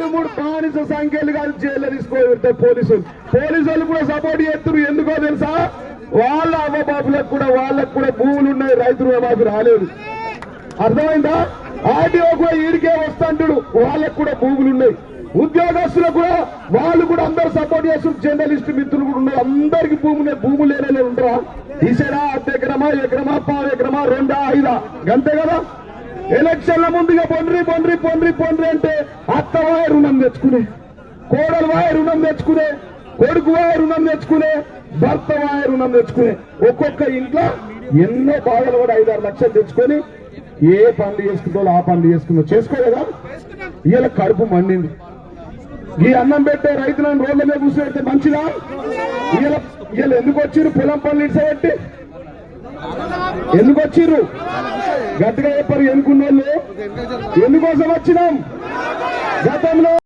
రెండు మూడు బానిస సంఖ్యలు కానీ జైల్లో తీసుకోబెడతారు పోలీసులు. పోలీసులు కూడా సపోర్ట్ చేస్తున్నారు. ఎందుకో తెలుసా? వాళ్ళ అమ్మబాబులకు కూడా వాళ్ళకు కూడా భూములు ఉన్నాయి. రైతులు మాకు రాలేదు. అర్థమైందా? ఆర్టీఓ కూడా ఈడికే వస్తాంటాడు. వాళ్ళకు కూడా భూములు ఉన్నాయి. ఉద్యోగస్తులకు కూడా వాళ్ళు కూడా అందరు సపోర్ట్ చేస్తున్నారు. జర్నలిస్ట్ మిత్రులు కూడా ఉన్నారు. అందరికి భూములు భూములు లేనే ఉంటారా? ఈసారా అర్ధ ఎకరమా ఎకరమా పావు ఎకరమా రెండా ఐదా? గంతే కదా? ఎలక్షన్ల ముందుగా పొండ్రి పొండ్రి పొండ్రి పొండ్రి అంటే అత్తవాయ రుణం తెచ్చుకునే కోడలవాయ రుణం తెచ్చుకునే కొడుకువాయ రుణం తెచ్చుకునే భర్తవాయ రుణం తెచ్చుకునే ఒక్కొక్క ఇంట్లో ఎన్నో బాధలు కూడా ఐదారు లక్షలు తెచ్చుకొని ఏ పనులు చేసుకుంటో ఆ పనులు చేసుకుందో చేసుకోలేదా? ఇవాళ కడుపు మండింది. ఈ అన్నం పెట్టే రైతులను రోడ్ల మీద కూర్చోబెడితే మంచిదా? ఇవాళ ఇవాళ ఎందుకు వచ్చిర్రు? పొలం పనులు ఇడ్సబెట్టి ఎందుకు వచ్చిర్రు? గట్టిగా చెప్పారు ఎన్నుకున్న వాళ్ళు ఎందుకోసం వచ్చినాం? గతంలో